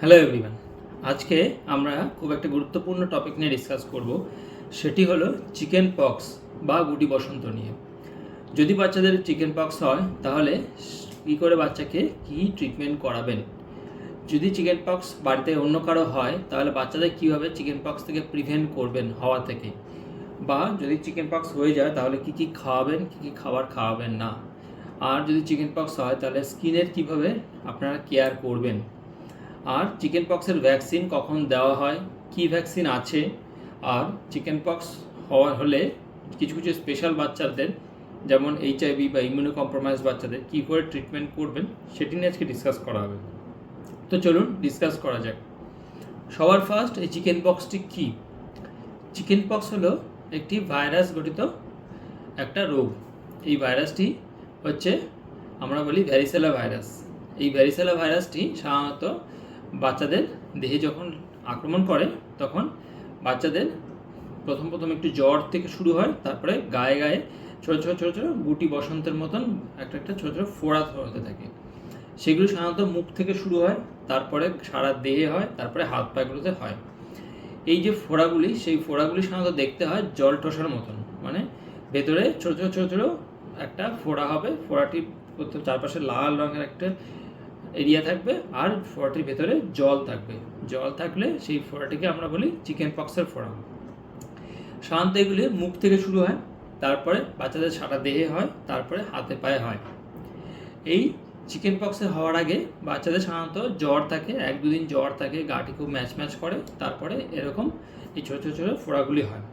Hello everyone আজকে আমরা খুব একটা গুরুত্বপূর্ণ টপিক নিয়ে ডিসকাস করব। সেটি হলো চিকেন পক্স বা গুটি বসন্ত নিয়ে। যদি বাচ্চাদের চিকেন পক্স হয়, তাহলে কী করে বাচ্চাকে কী ট্রিটমেন্ট করাবেন? যদি চিকেন পক্স বাড়িতে অন্য কারও হয়, তাহলে বাচ্চাদের কীভাবে চিকেন পক্স থেকে প্রিভেন্ট করবেন হওয়া থেকে? বা যদি চিকেন পক্স হয়ে যায়, তাহলে কী কী খাওয়াবেন, কী কী খাবার খাওয়াবেন না? আর যদি চিকেন পক্স হয়, তাহলে স্কিনের কীভাবে আপনারা কেয়ার করবেন? আর চিকেন পক্সের ভ্যাকসিন কখন দেওয়া হয়, কি ভ্যাকসিন আছে, আর চিকেন পক্স হওয়া হলে কিছু কিছু স্পেশাল বাচ্চাদের, যেমন এইচআইভি বা ইমিউনো কম্প্রোমাইজ বাচ্চাদের, কী করে ট্রিটমেন্ট করবেন, সেটি নিয়ে আজকে ডিসকাস করা হবে। তো চলুন ডিসকাস করা যাক। সবার ফার্স্ট এই চিকেন পক্সটি কী? চিকেন পক্স হলো একটি ভাইরাস গঠিত একটা রোগ। এই ভাইরাসটি হচ্ছে আমরা বলি ভ্যারিসেলা ভাইরাস এই ভ্যারিসেলা ভাইরাসটি সাধারণত বাচ্চাদের দেহে যখন আক্রমণ করে, তখন বাচ্চাদের প্রথম প্রথম একটু জ্বর থেকে শুরু হয়, তারপরে গায়ে গায়ে ছোটো ছোটো ছোটো ছোটো গুটি বসন্তের মতন একটা একটা ছোটো ছোটো ফোড়া হতে থাকে। সেগুলো সাধারণত মুখ থেকে শুরু হয়, তারপরে সারা দেহে হয়, তারপরে হাত পাগুলোতে হয়। এই যে ফোড়াগুলি, সেই ফোড়াগুলি সাধারণত দেখতে হয় জল টসার মতন। মানে ভেতরে ছোটো ছোটো ছোটো ছোটো একটা ফোড়া হবে, ফোড়াটি চারপাশে লাল রঙের একটা এরিয়া থাকবে আর ফোড়াটির ভেতরে জল থাকবে। জল থাকলে সেই ফোড়াটিকে আমরা বলি চিকেন পক্সের ফোড়া সাধারণত এগুলি মুখ থেকে শুরু হয়, তারপরে বাচ্চাদের সারা দেহে হয়, তারপরে হাতে পায়ে হয়। এই চিকেন পক্সের হওয়ার আগে বাচ্চাদের সাধারণত জ্বর থাকে, এক দুদিন জ্বর থাকে, গাটি খুব ম্যাচ ম্যাচ করে, তারপরে এরকম এই ছোটো ছোটো ছোটো ফোড়াগুলি হয়।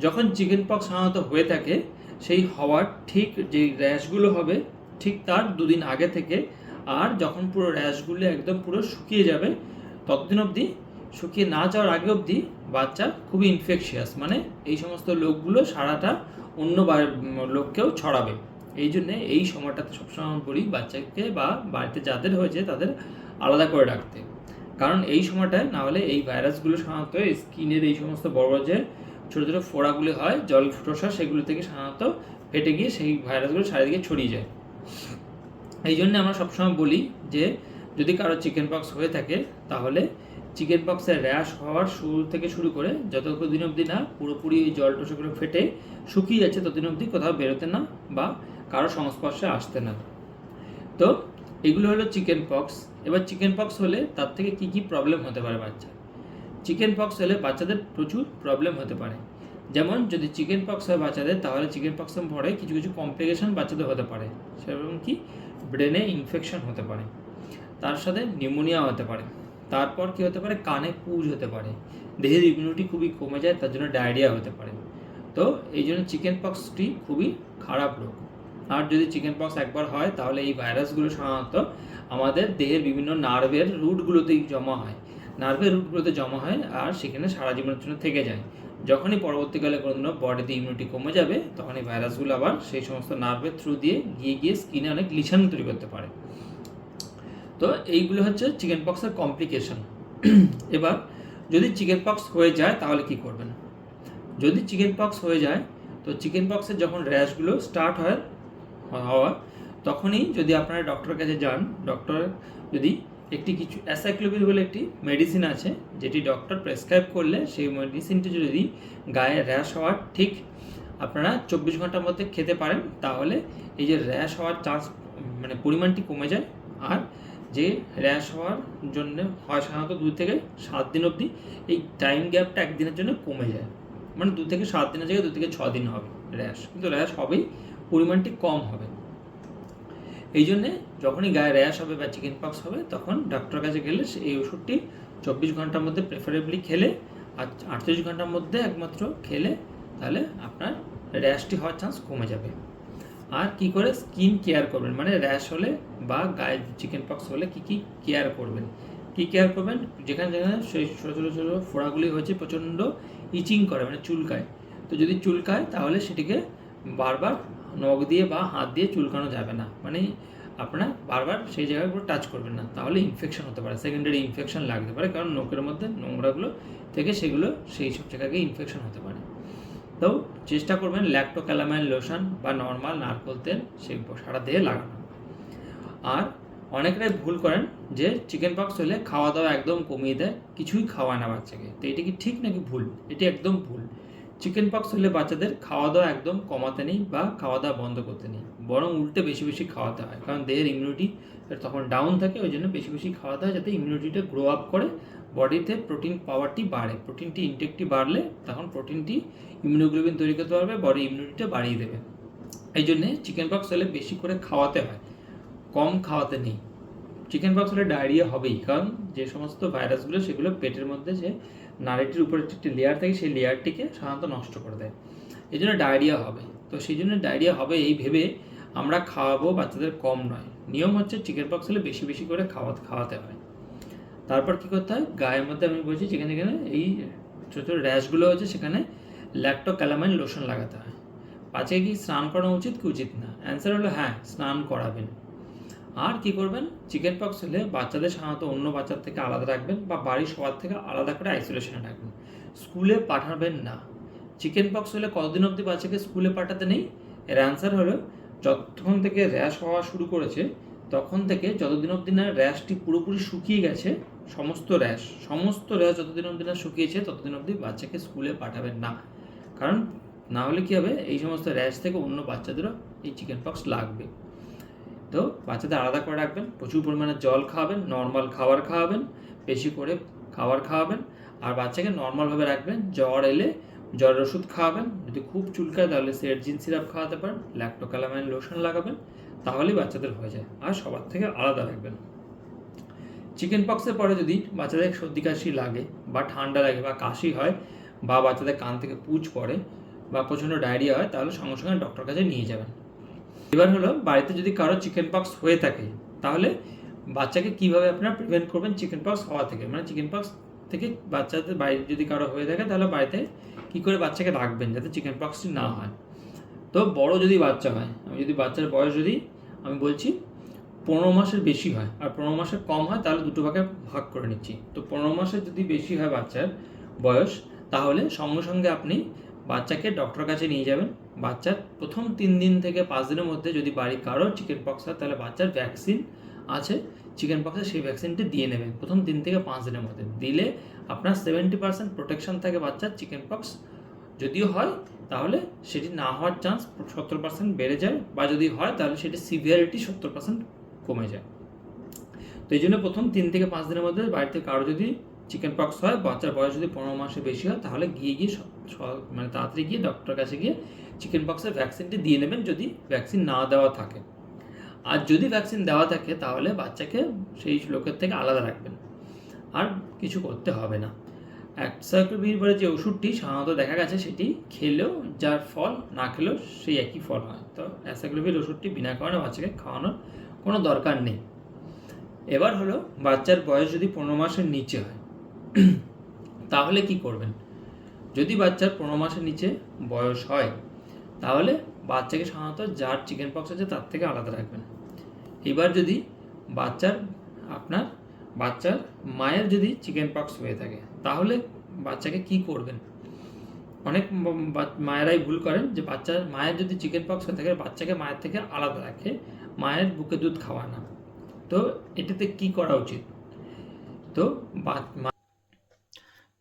যখন চিকেন পক্স সাধারণত হয়ে থাকে, সেই হওয়ার ঠিক যে র্যাশগুলো হবে, ঠিক তার দুদিন আগে থেকে আর যখন পুরো র্যাশগুলো একদম পুরো শুকিয়ে যাবে, ততদিন অবধি শুকিয়ে না যাওয়ার আগে অবধি বাচ্চা খুবই ইনফেকশিয়াস মানে এই সমস্ত লোকগুলো সারাটা অন্য লোককেও ছড়াবে। এই জন্যে এই সময়টাতে সবসময় বলি বাচ্চাকে বা বাড়িতে যাদের হয়েছে তাদের আলাদা করে রাখতে। কারণ এই সময়টায় না হলে এই ভাইরাসগুলো সাধারণত স্কিনের এই সমস্ত বড় বড় যে ছোটো ছোটো ফোড়াগুলি হয়, জল ফুটোসা, সেগুলো থেকে সাধারণত ফেটে গিয়ে সেই ভাইরাসগুলো চারিদিকে ছড়িয়ে যায়। এই জন্য আমরা সবসময় বলি যে, যদি কারও চিকেন পক্স হয়ে থাকে, তাহলে চিকেন পক্সের র্যাশ হওয়ার শুরু থেকে শুরু করে যতদিন অবধি না পুরোপুরি ওই জল টসগুলো ফেটে শুকিয়ে যাচ্ছে, ততদিন অবধি কোথাও বেরোতে না বা কারও সংস্পর্শে আসতে না। তো এগুলো হলো চিকেন পক্স এবার চিকেন পক্স হলে তার থেকে কি কি প্রবলেম হতে পারে বাচ্চা চিকেন পক্স হলে বাচ্চাদের প্রচুর প্রবলেম হতে পারে। যেমন যদি চিকেন পক্স হয় বাচ্চাদের, তাহলে চিকেন পক্সের পরে কিছু কিছু কমপ্লিকেশন বাচ্চাদের হতে পারে। সেরকম কি? ব্রেনে ইনফেকশন হতে পারে। তার সাথে নিউমোনিয়া হতে পারে। তারপর কি হতে পারে? কানে পুজ হতে পারে। দেহের ইমিউনিটি খুবই কমে যায়, তার জন্য ডায়রিয়া হতে পারে। তো এই জন্য চিকেন পক্সটি খুবই খারাপ রোগ। আর যদি চিকেন পক্স একবার হয়, তাহলে এই ভাইরাসগুলো সাধারণত আমাদের দেহের বিভিন্ন নার্ভের রুটগুলোতেই জমা হয়। নার্ভের রুটগুলোতে জমা হয়, আর সেখানে সারা জীবনের জন্য থেকে যায়। যখনই পরবর্তীকালে কোনো বডিতে ইমিউনিটি কমে যাবে তখন এই ভাইরাসগুলো আবার সেই সমস্ত নার্ভের থ্রু দিয়ে গিয়ে গিয়ে স্কিনে অনেক লিশান তৈরি করতে পারে। তো এইগুলো হচ্ছে চিকেন পক্সের কমপ্লিকেশন এবার, যদি চিকেন পক্স হয়ে যায়, তাহলে কি করবেন? যদি চিকেন পক্স হয়ে যায়, তো চিকেন পক্সের যখন র্যাশগুলো স্টার্ট হয়, হওয়া, তখনই যদি আপনারা ডক্টরের কাছে যান ডক্টর যদি একটি কিছু অ্যাসাইক্লোবির বলে একটি মেডিসিন আছে, যেটি ডক্টর প্রেসক্রাইব করলে সেই মেডিসিনটি যদি গায়ে র্যাশ হওয়ার ঠিক আপনারা চব্বিশ ঘণ্টার মধ্যে খেতে পারেন, তাহলে এই যে র্যাশ হওয়ার চান্স মানে পরিমাণটি কমে যায়। আর যে র্যাশ হওয়ার জন্য হয় সাধারণত দুই থেকে সাত দিন অবধি, এই টাইম গ্যাপটা একদিনের জন্য কমে যায়। মানে দু থেকে সাত দিনের জায়গায় দু থেকে ছ দিন হবে র্যাশ কিন্তু র্যাশ হবেই, পরিমাণটি কম হবে। এই জন্যে যখনই গায়ে র্যাশ হবে বা চিকেন পক্স হবে, তখন ডাক্তারের কাছে গেলে এই ওষুধটি চব্বিশ ঘণ্টার মধ্যে প্রেফারেবলি খেলে আর আটচল্লিশ ঘণ্টার মধ্যে একমাত্র খেলে তাহলে আপনার র্যাশটি হওয়ার চান্স কমে যাবে। আর কি করে? স্কিন কেয়ার করবেন। মানে র্যাশ হলে বা গায়ে চিকেন পক্স হলে কি কি কেয়ার করবেন? কী কেয়ার করবেন? যেখানে যেখানে সেই ছোটো ছোটো ছোটো ফোড়াগুলি হয়েছে প্রচণ্ড ইচিং করে মানে চুলকায়। তো যদি চুলকায় তাহলে সেটিকে বারবার নখ দিয়ে বা হাত দিয়ে চুলকানো যাবে না। মানে আপনার বারবার সেই উপর টাচ করবেন না। তাহলে ইনফেকশন হতে পারে সেকেন্ডারি ইনফেকশন লাগতে পারে, কারণ নখের মধ্যে নোংরাগুলো থেকে সেগুলো সেই সব জায়গাকে ইনফেকশন হতে পারে। তো চেষ্টা করবেন ল্যাক্টোক্যালামাইন লোশন বা নর্মাল নারকোল তেল সেই সারা দেহে লাগানো আর অনেকটাই ভুল করেন যে চিকেন পক্স হলে খাওয়া দাওয়া একদম কমিয়ে দেয়, কিছুই খাওয়ায় না বাচ্চাকে। তো এটা কি ঠিক নাকি ভুল? এটি একদম ভুল। চিকেন পক্স হলে বাচ্চাদের খাওয়া দাওয়া একদম কমাতে নেই বা খাওয়া দাওয়া বন্ধ করতে নেই। বরং উল্টে বেশি বেশি খাওয়াতে হয়। কারণ দেহের ইমিউনিটি তখন ডাউন থাকে, ওই জন্য বেশি বেশি খাওয়াতে হয় যাতে ইমিউনিটিটা গ্রো আপ করে। বডিতে প্রোটিন পাওয়ারটি বাড়ে। প্রোটিনটি ইনটেকটি বাড়লে তখন প্রোটিনটি ইমিউনোগ্লোবিন তৈরি করতে পারবে বডি ইমিউনিটিটা বাড়িয়ে দেবে। এই জন্যে চিকেন পক্স হলে বেশি করে খাওয়াতে হয়। কম খাওয়াতে নেই। চিকেন পক্স হলে ডায়রিয়া হবেই। কারণ যে সমস্ত ভাইরাসগুলো সেগুলো পেটের মধ্যে যে নাড়িটির উপরে একটি লেয়ার থাকে, সেই লেয়ারটিকে সাধারণত নষ্ট করে দেয়। এই জন্য ডায়রিয়া হবে। তো সেই জন্য ডায়রিয়া হবে এই ভেবে আমরা খাওয়াবো বাচ্চাদের কম নয়। নিয়ম হচ্ছে চিকেন পক্স হলে বেশি বেশি করে খাওয়া খাওয়াতে হয়। তারপর কী করতে হয়? গায়ের মধ্যে আমি বলছি যেখানে যেখানে এই ছোটো ছোটো র্যাশগুলো হচ্ছে সেখানে ল্যাকটো ক্যালামাইন লোশন লাগাতে হয়। পাঁচে কি স্নান করানো উচিত কি উচিত না? অ্যান্সার হলো হ্যাঁ স্নান করাবেন। আর কি করবেন? চিকেন পক্স হলে বাচ্চাদের সাধারণত অন্য বাচ্চার থেকে আলাদা রাখবেন বা বাড়ির সবার থেকে আলাদা করে আইসোলেশনে রাখবেন। স্কুলে পাঠাবেন না। চিকেন পক্স হলে কতদিন অবধি বাচ্চাকে স্কুলে পাঠাতে নেই? এর অ্যান্সার হলো, যতক্ষণ থেকে র্যাশ হওয়া শুরু করেছে, তখন থেকে যতদিন অবধি না র্যাশটি পুরোপুরি শুকিয়ে গেছে, সমস্ত র্যাশ সমস্ত র্যাশ যতদিন অবধি না শুকিয়েছে, ততদিন অবধি বাচ্চাকে স্কুলে পাঠাবেন না। কারণ, না হলে কী হবে? এই সমস্ত র্যাশ থেকে অন্য বাচ্চাদেরও এই চিকেন পক্স লাগবে। তো বাচ্চাদের আলাদা করে রাখবেন, প্রচুর পরিমাণে জল খাওয়াবেন নর্মাল খাবার খাওয়াবেন, বেশি করে খাবার খাওয়াবেন। আর বাচ্চাকে নর্মালভাবে রাখবেন, জ্বর এলে জ্বরের ওষুধ খাওয়াবেন। যদি খুব চুলকায় তাহলে সেরজিন সিরাপ খাওয়াতে পারেন ল্যাক্টোক্যালামাইন লোশন লাগাবেন, তাহলেই বাচ্চাদের হয়ে যায়। আর সবার থেকে আলাদা রাখবেন। চিকেন পক্সের পরে যদি বাচ্চাদের সর্দি কাশি লাগে বা ঠান্ডা লাগে বা কাশি হয় বা বাচ্চাদের কান থেকে পুজ পড়ে বা প্রচণ্ড ডায়রিয়া হয়, তাহলে সঙ্গে সঙ্গে ডক্টর কাছে নিয়ে যাবেন। এবার হলো বাড়িতে যদি কারও চিকেন পক্স হয়ে থাকে, তাহলে বাচ্চাকে কীভাবে আপনারা প্রিভেন্ট করবেন চিকেন পক্স হওয়া থেকে? মানে চিকেন পক্স থেকে বাচ্চাদের বাড়িতে যদি কারও হয়ে থাকে, তাহলে বাড়িতে কী করে বাচ্চাকে রাখবেন যাতে চিকেন পক্সটি না হয়? তো বড় যদি বাচ্চা হয়, আমি যদি বাচ্চার বয়স যদি আমি বলছি পনেরো মাসের বেশি হয় আর পনেরো মাসের কম হয়, তাহলে দুটো ভাগে ভাগ করে নিচ্ছি। তো পনেরো মাসের যদি বেশি হয় বাচ্চার বয়স, তাহলে সঙ্গে সঙ্গে আপনি বাচ্চাকে ডক্টর কাছে নিয়ে যাবেন। বাচ্চার প্রথম তিন দিন থেকে পাঁচ দিনের মধ্যে যদি বাড়ি কারও চিকেন পক্স হয়, তাহলে বাচ্চার ভ্যাকসিন আছে। চিকেন পক্সে সেই ভ্যাকসিনটি দিয়ে নেবেন প্রথম তিন থেকে পাঁচ দিনের মধ্যে। দিলে আপনার সেভেন্টি পার্সেন্ট প্রোটেকশন থাকে বাচ্চার চিকেন পক্স যদিও হয়, তাহলে সেটি না হওয়ার চান্স সত্তর পার্সেন্ট বেড়ে যায় বা যদি হয়, তাহলে সেটি সিভিয়ারিটি সত্তর পার্সেন্ট কমে যায়। তো এই জন্য প্রথম তিন থেকে পাঁচ দিনের মধ্যে বাড়িতে কারও যদি চিকেন পক্স হয়, বাচ্চার বয়স যদি পনেরো মাসে বেশি হয়, তাহলে গিয়ে গিয়ে মানে তাড়াতাড়ি গিয়ে ডক্টরের কাছে গিয়ে চিকেন পক্সের ভ্যাকসিনটি দিয়ে নেবেন যদি ভ্যাকসিন না দেওয়া থাকে। আর যদি ভ্যাকসিন দেওয়া থাকে, তাহলে বাচ্চাকে সেই লোকের থেকে আলাদা রাখবেন। আর কিছু করতে হবে না। অ্যাক্সাইক্লোভির পরে যে ওষুধটি সাধারণত দেখা গেছে, সেটি খেলেও যার ফল না খেলেও সেই একই ফল হয়। তো অ্যাসাইক্লোভির ওষুধটি বিনা কারণে বাচ্চাকে খাওয়ানোর কোনো দরকার নেই। এবার হলো বাচ্চার বয়স যদি পনেরো মাসের নিচে হয়, তাহলে কি করবেন? যদি বাচ্চার পনেরো মাসের নিচে বয়স হয় তাহলে বাচ্চাকে সাধারণত যার চিকেন পক্স আছে তার থেকে আলাদা রাখবেন। এবার যদি বাচ্চার আপনার, বাচ্চার মায়ের যদি চিকেন পক্স হয়ে থাকে, তাহলে বাচ্চাকে কি করবেন? অনেক মায়েরাই ভুল করেন যে বাচ্চার, মায়ের যদি চিকেন পক্স হয়ে থাকে, বাচ্চাকে মায়ের থেকে আলাদা রাখে, মায়ের বুকে দুধ খাওয়া না। তো এটাতে কি করা উচিত? তো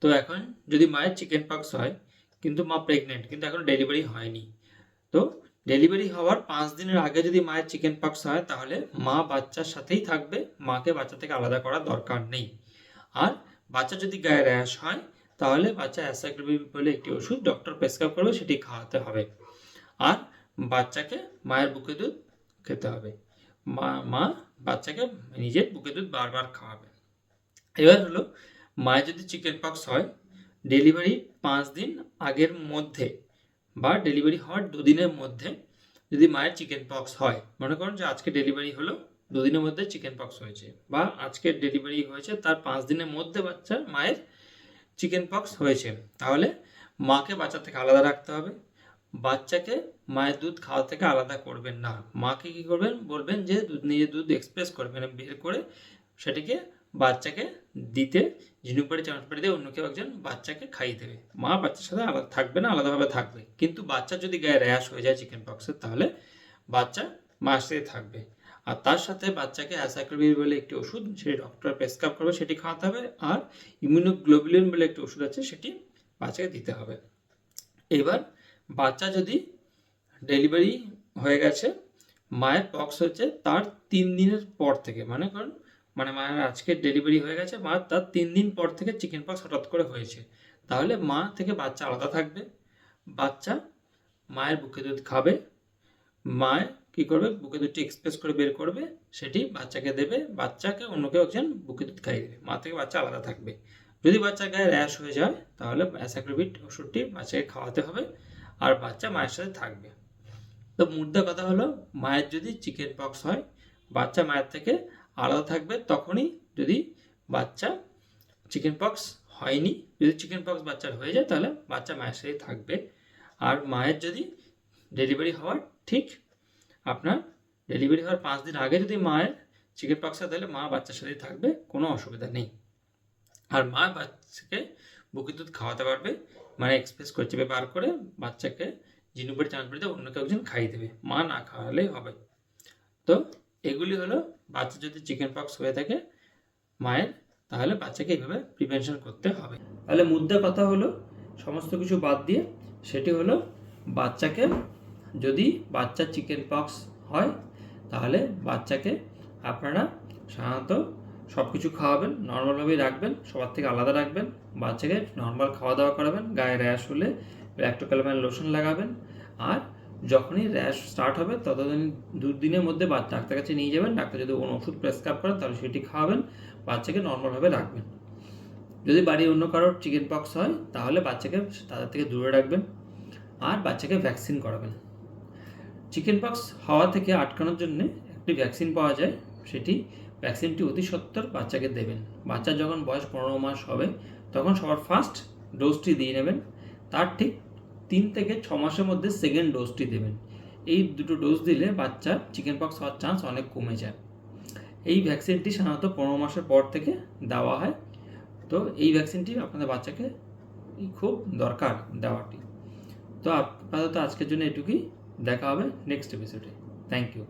তো এখন যদি মায়ের চিকেন পক্স হয়, কিন্তু মা প্রেগনেন্ট কিন্তু এখন ডেলিভারি হয়নি তো ডেলিভারি হওয়ার পাঁচ দিনের আগে যদি মায়ের চিকেন পক্স হয়, তাহলে মা বাচ্চার সাথেই থাকবে। মাকে বাচ্চা থেকে আলাদা করার দরকার নেই। আর বাচ্চা যদি গায়ে র্যাশ হয়, তাহলে বাচ্চা অ্যাসাইক্লোভির বলে একটি ওষুধ ডক্টর প্রেসক্রাইব করবে, সেটি খাওয়াতে হবে। আর বাচ্চাকে মায়ের বুকে দুধ খেতে হবে। মা মা বাচ্চাকে নিজের বুকে দুধ বারবার খাওয়াবে। এবার হলো, মায়ের যদি চিকেন পক্স হয়, ডেলিভারি পাঁচ দিন আগের মধ্যে বা ডেলিভারি হওয়ার দুদিনের মধ্যে যদি মায়ের চিকেন পক্স হয়, মনে করুন যে আজকে ডেলিভারি হলো, দুদিনের মধ্যে চিকেন পক্স হয়েছে বা আজকে ডেলিভারি হয়েছে, তার পাঁচ দিনের মধ্যে বাচ্চার মায়ের চিকেন পক্স হয়েছে। তাহলে মাকে বাচ্চা থেকে আলাদা রাখতে হবে, বাচ্চাকে মায়ের দুধ খাওয়া থেকে আলাদা করবেন না। মাকে কি করবেন? বলবেন যে দুধ, নিজের দুধ এক্সপ্রেস করবেন, বের করে সেটিকে বাচ্চাকে দিতে ঝিনুকবাড়ি চামচবাড়ি দিয়ে অন্য কেউ একজন বাচ্চাকে খাইয়ে দেবে। মা বাচ্চার সাথে আলাদা থাকবে না, আলাদাভাবে থাকবে। কিন্তু বাচ্চা যদি গায়ে র্যাশ হয়ে যায় চিকেন পক্সের তাহলে বাচ্চা মার সাথে থাকবে। আর তার সাথে বাচ্চাকে অ্যাসাক্লোভির বলে একটি ওষুধ, সেটি ডক্টর প্রেসক্রাইব করবে, সেটি খাওয়াতে হবে। আর ইমিউনোগ্লোবুলিন বলে একটি ওষুধ আছে, সেটি বাচ্চাকে দিতে হবে। এবার বাচ্চা যদি ডেলিভারি হয়ে গেছে, মায়ের পক্স হচ্ছে তার তিন দিনের পর থেকে মানে করুন মানে মায়ের আজকে ডেলিভারি হয়ে গেছে, মা তার তিন দিন পর থেকে চিকেন পক্স হঠাৎ করে হয়েছে। তাহলে মা থেকে বাচ্চা আলাদা থাকবে। বাচ্চা মায়ের বুকে দুধ খাবে মায়ের কী করবে? বুকে দুধটি এক্সপ্রেস করে বের করবে, সেটি বাচ্চাকে দেবে, বাচ্চাকে অন্য কেউ একজন বুকে দুধ খাইয়ে দেবে। মা থেকে বাচ্চা আলাদা থাকবে। যদি বাচ্চার গায়ে র্যাশ হয়ে যায়, তাহলে অ্যাসাক্রোভিট ওষুধটি বাচ্চাকে খাওয়াতে হবে আর বাচ্চা মায়ের সাথে থাকবে। তো মুদ্রা কথা হলো, মায়ের যদি চিকেন পক্স হয়, বাচ্চা মায়ের থেকে আলাদা থাকবে, তখনই যদি বাচ্চা চিকেন পক্স হয়নি, যদি চিকেন পক্স বাচ্চার হয়ে যায়, তাহলে বাচ্চা মায়ের সাথেই থাকবে। আর মায়ের যদি ডেলিভারি হওয়ার ঠিক আপনার ডেলিভারি হওয়ার পাঁচ দিন আগে যদি মায়ের চিকেন পক্স হয়, তাহলে মা বাচ্চার সাথেই থাকবে, কোনো অসুবিধা নেই। আর মা বাচ্চাকে বুকের দুধ খাওয়াতে পারবে মানে এক্সপ্রেস করে চেপে বার করে বাচ্চাকে জিনুপের চাঁদপুরিতে অন্য কেউ একজন খাইয়ে দেবে। মা না খাওয়ালেই হবে। তো এগুলি হলো বাচ্চা যদি চিকেন পক্স হয়ে থাকে মায়ের, তাহলে বাচ্চাকে এইভাবে প্রিভেনশন করতে হবে। তাহলে মুদ্রা কথা হলো, সমস্ত কিছু বাদ দিয়ে সেটি হলো বাচ্চাকে যদি বাচ্চার চিকেন পক্স হয়, তাহলে বাচ্চাকে আপনারা সাধারণত সব কিছু খাওয়াবেন নর্মালভাবেই রাখবেন, সবার থেকে আলাদা রাখবেন, বাচ্চাকে নর্মাল খাওয়া দাওয়া করাবেন, গায়ে র্যাশ হলে ল্যাক্টোক্যালামাইন লোশন লাগাবেন, আর যখনই র্যাশ স্টার্ট হবে, ততদিন দুদিনের মধ্যে বাচ্চা ডাক্তার কাছে নিয়ে যাবেন। ডাক্তার যদি কোনো ওষুধ প্রেসক্রাইব করেন, তাহলে সেটি খাওয়াবেন। বাচ্চাকে নর্মালভাবে রাখবেন। যদি বাড়ির অন্য কারোর চিকেন পক্স হয়, তাহলে বাচ্চাকে তাদের থেকে দূরে রাখবেন আর বাচ্চাকে ভ্যাকসিন করাবেন। চিকেন পক্স হওয়া থেকে আটকানোর জন্য একটি ভ্যাকসিন পাওয়া যায়। সেটি ভ্যাকসিনটি অতি সত্বর বাচ্চাকে দেবেন। বাচ্চা যখন বয়স পনেরো মাস হবে, তখন সবার ফার্স্ট ডোজটি দিয়ে নেবেন। তার ঠিক তিন থেকে ছ মাসের মধ্যে সেকেন্ড ডোজটি দেবেন। এই দুটো ডোজ দিলে বাচ্চার চিকেন পক্স হওয়ার চান্স অনেক কমে যায়। এই ভ্যাকসিনটি সাধারণত পনেরো মাসের পর থেকে দেওয়া হয়। তো এই ভ্যাকসিনটি আপনাদের বাচ্চাকে খুব দরকার দেওয়াটি। তো আপাতত আজকের জন্য এটুকুই। দেখা হবে নেক্সট এপিসোডে থ্যাংক ইউ